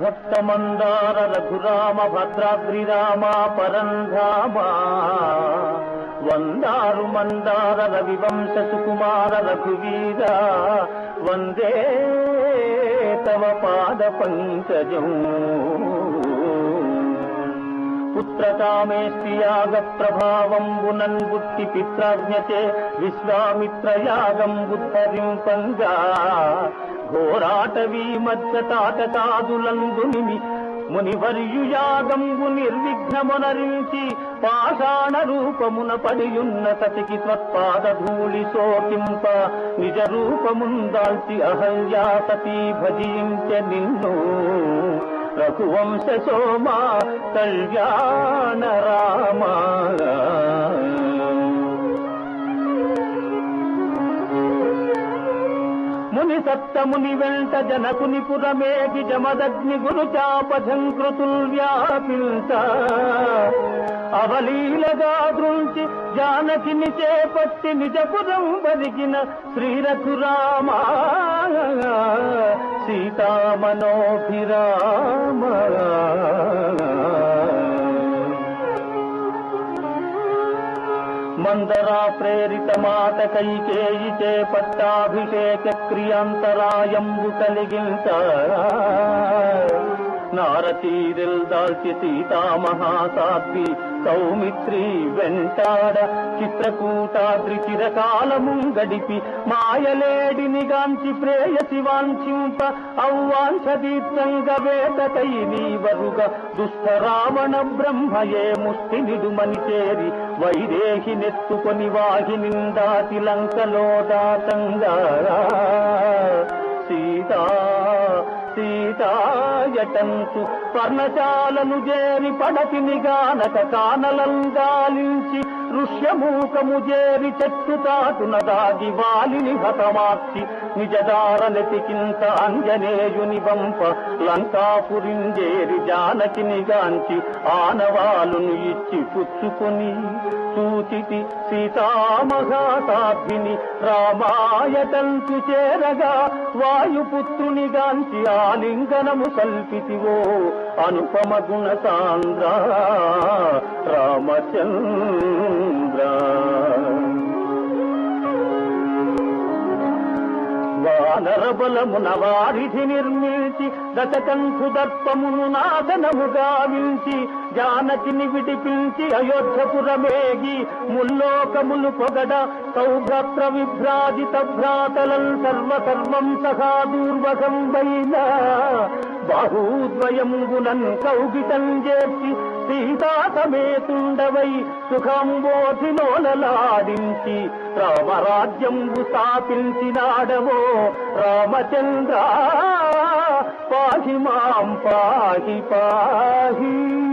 భక్త మందార రఘురామ భద్రాద్రిరామ పరంధామ. వందారు మందార రవివంశ సుకుమార రఘువీర. వందే తవ పాద పంకజం పుత్రకామేష్టియాగ ప్రభావంబునన్ బుద్ధి పిత్రాజ్ఞచే విశ్వామిత్రయాగం బుద్ధరింపంగా ఘోరాటవీ మధ్య తాటకాదులందునిమి మునివర్యుయాగంబు నిర్విఘ్నమునరించి పాషాణ రూపమున పడియున్న సతికి త్వత్పాద ధూళి శోకింప నిజ రూపముందాల్చి అహల్యా సతీ భజించ నిన్ను. రఘువంశ సోమా కళ్యాణ రామా. ముని సప్తముని వెంట జనకుని పురమేకి జమదగ్ని గురు చాపఝంకృతుల్ వ్యాపించ అవలీలగా దృంచి జానకిని చేపట్టి నిజపురం బరిగిన శ్రీరఘురామ. సీతామనోభిరామ మందరా ప్రేరిత మాట కైకేయి చే పట్టాభిషేక క్రియాంతరాయంబు కలిగించ నారతీరిల్ దాల్చి సీతామహాసాద్వి సౌమిత్రి వెంటాడ చిత్రకూటాద్రి చిరకాలము గడిపి మాయలేడినిగాంచి ప్రేయసి వాంఛింప అవ్వాంఛ దీర్ఘంగ నీవరుగ దుష్టరావణ బ్రహ్మయే ముష్టి నిడుమని చేరి వైదేహి నెత్తుకొని వాహి నిందాతి లంకలో దాతంగా సీతా సీతాయటంతు పర్ణశాలను చేరి పడతిని గానక కానలంగాలించి ఋష్యమూకము చేరి చెట్టు తాటున దాగి వాలిని హతమార్చి నిజదార నెతికింత అంజనేయుని వంప లంకాపురింజేరి జానకిని గాంచి ఆనవాలును ఇచ్చి పుచ్చుకొని సూచితి సీతామహాతాభిని రామాయటంచు చేరగా వాయుపుత్రుని గాంచి ఆలింగనము కల్పితివో అనుపమ గుణ సాంద్ర రామచంద్ర. నరబలమున వారిధి నిర్మించి దశకంఠు దర్పమును నాదనము గావించి జానకిని విడిపించి అయోధ్యపురమేగి ముల్లోకములు పొగడ సౌభ్రత్ర విభ్రాజిత భ్రాతలం సర్వ సర్వం సహా దూర్వగం వైన బాహూద్వయంబునన్ కౌగితం చేసి సీతా సమేతుండవై సుఖంబోధినోలలాడించి రామరాజ్యంబు స్థాపించినాడవో రామచంద్ర. పాహి మాం పాహి పాహి.